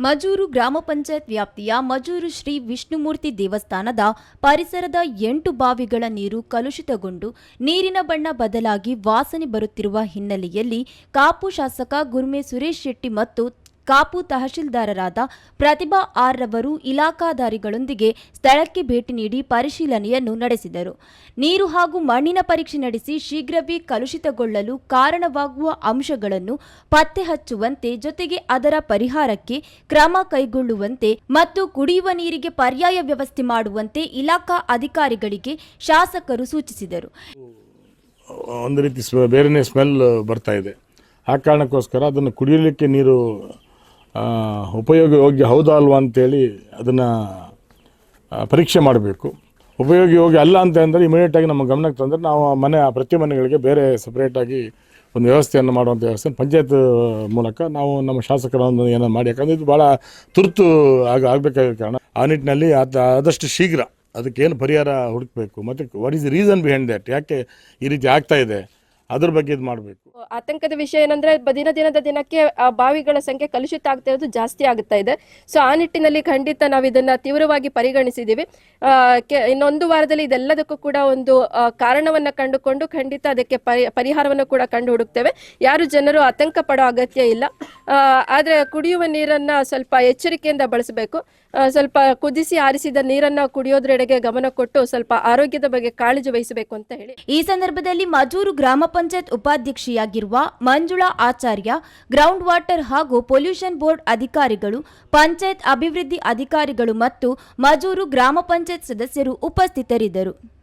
ಮಜೂರು ಗ್ರಾಮ ಪಂಚಾಯತ್ ವ್ಯಾಪ್ತಿಯ ಮಜೂರು ಶ್ರೀ ವಿಷ್ಣುಮೂರ್ತಿ ದೇವಸ್ಥಾನದ ಪರಿಸರದ ಎಂಟು ಬಾವಿಗಳ ನೀರು ಕಲುಷಿತಗೊಂಡು ನೀರಿನ ಬಣ್ಣ ಬದಲಾಗಿ ವಾಸನೆ ಬರುತ್ತಿರುವ ಹಿನ್ನೆಲೆಯಲ್ಲಿ ಕಾಪು ಶಾಸಕ ಗುರ್ಮೆ ಸುರೇಶ್ ಶೆಟ್ಟಿ ಮತ್ತು ಕಾಪು ತಹಶೀಲ್ದಾರರಾದ ಪ್ರತಿಭಾ ಆರ್ ರವರು ಇಲಾಖಾಧಾರಿಗಳೊಂದಿಗೆ ಸ್ಥಳಕ್ಕೆ ಭೇಟಿ ನೀಡಿ ಪರಿಶೀಲನೆಯನ್ನು ನಡೆಸಿದರು. ನೀರು ಹಾಗೂ ಮಣ್ಣಿನ ಪರೀಕ್ಷೆ ನಡೆಸಿ ಶೀಘ್ರವೇ ಕಲುಷಿತಗೊಳ್ಳಲು ಕಾರಣವಾಗುವ ಅಂಶಗಳನ್ನು ಪತ್ತೆ ಹಚ್ಚುವಂತೆ ಜೊತೆಗೆ ಅದರ ಪರಿಹಾರಕ್ಕೆ ಕ್ರಮ ಕೈಗೊಳ್ಳುವಂತೆ ಮತ್ತು ಕುಡಿಯುವ ನೀರಿಗೆ ಪರ್ಯಾಯ ವ್ಯವಸ್ಥೆ ಮಾಡುವಂತೆ ಇಲಾಖಾ ಅಧಿಕಾರಿಗಳಿಗೆ ಶಾಸಕರು ಸೂಚಿಸಿದರು. ಒಂದು ರೀತಿ ಬೇರೆಯೇ ಸ್ಮೆಲ್ ಬರ್ತಾ ಇದೆ. ಆ ಕಾರಣಕ್ಕೋಸ್ಕರ ಅದನ್ನು ಕುಡಿಯಲಿಕ್ಕೆ ನೀರು ಉಪಯೋಗ ಯೋಗ್ಯ ಹೌದಾ ಅಲ್ವಾ ಅಂತೇಳಿ ಅದನ್ನು ಪರೀಕ್ಷೆ ಮಾಡಬೇಕು. ಉಪಯೋಗ ಯೋಗ್ಯ ಅಲ್ಲ ಅಂತ ಅಂದರೆ ಇಮಿಡಿಯೇಟಾಗಿ ನಮ್ಮ ಗಮನಕ್ಕೆ ತಂದರೆ ನಾವು ಮನೆ ಪ್ರತಿ ಮನೆಗಳಿಗೆ ಬೇರೆ ಸಪ್ರೇಟಾಗಿ ಒಂದು ವ್ಯವಸ್ಥೆಯನ್ನು ಮಾಡುವಂಥ ವ್ಯವಸ್ಥೆ, ಪಂಚಾಯತ್ ಮೂಲಕ ನಾವು ನಮ್ಮ ಶಾಸಕರನ್ನು ಏನೋ ಮಾಡಿ. ಯಾಕಂದರೆ ಇದು ಭಾಳ ತುರ್ತು ಆಗ, ಆಗಬೇಕಾದ ಕಾರಣ. ಆ ನಿಟ್ಟಿನಲ್ಲಿ ಅದು ಆದಷ್ಟು ಶೀಘ್ರ ಅದಕ್ಕೇನು ಪರಿಹಾರ ಹುಡುಕಬೇಕು. ಮತ್ತು what is reason behind that ಯಾಕೆ ಈ ರೀತಿ ಆಗ್ತಾ ಇದೆ? ಅದ್ರ ಬಗ್ಗೆ ಇದು ಮಾಡಬೇಕು. ಆತಂಕದ ವಿಷಯ ಏನಂದ್ರೆ ದಿನ ದಿನದ ದಿನಕ್ಕೆ, ಆ, ಬಾವಿಗಳ ಸಂಖ್ಯೆ ಕಲುಷಿತ ಆಗ್ತಾ ಇರೋದು ಜಾಸ್ತಿ ಆಗ್ತಾ ಇದೆ. ಸೊ, ಆ ನಿಟ್ಟಿನಲ್ಲಿ ಖಂಡಿತ ನಾವು ಇದನ್ನ ತೀವ್ರವಾಗಿ ಕೆ- ಇನ್ನೊಂದು ವಾರದಲ್ಲಿ ಇದೆಲ್ಲದಕ್ಕೂ ಕೂಡ ಒಂದು ಕಾರಣವನ್ನ ಕಂಡುಕೊಂಡು ಖಂಡಿತ ಅದಕ್ಕೆ ಪರಿ- ಪರಿಹಾರವನ್ನು ಕೂಡ ಕಂಡು ಹುಡುಕ್ತೇವೆ. ಯಾರು ಜನರು ಆತಂಕ ಪಡೋ ಅಗತ್ಯ ಇಲ್ಲ. ಆದ್ರೆ ಕುಡಿಯುವ ನೀರನ್ನ ಸ್ವಲ್ಪ ಎಚ್ಚರಿಕೆಯಿಂದ ಬಳಸಬೇಕು. ಸ್ವಲ್ಪ ಕುದಿಸಿ ಆರಿಸಿದ ನೀರನ್ನ ಕುಡಿಯೋದ್ರೆಡೆಗೆ ಗಮನ ಕೊಟ್ಟು ಸ್ವಲ್ಪ ಆರೋಗ್ಯದ ಬಗ್ಗೆ ಕಾಳಜಿ ವಹಿಸಬೇಕು ಅಂತ ಹೇಳಿ. ಈ ಸಂದರ್ಭದಲ್ಲಿ ಮಜೂರು ಗ್ರಾಮ ಪಂಚಾಯತ್ ಉಪಾಧ್ಯಕ್ಷೆಯಾಗಿರುವ ಮಂಜುಳಾ ಆಚಾರ್ಯ, ಗ್ರೌಂಡ್ ವಾಟರ್ ಹಾಗೂ ಪೊಲ್ಯೂಷನ್ ಬೋರ್ಡ್ ಅಧಿಕಾರಿಗಳು, ಪಂಚಾಯತ್ ಅಭಿವೃದ್ಧಿ ಅಧಿಕಾರಿಗಳು ಮತ್ತು ಮಜೂರು ಗ್ರಾಮ ಪಂಚಾಯತ್ ಸದಸ್ಯರು ಉಪಸ್ಥಿತರಿದ್ದರು.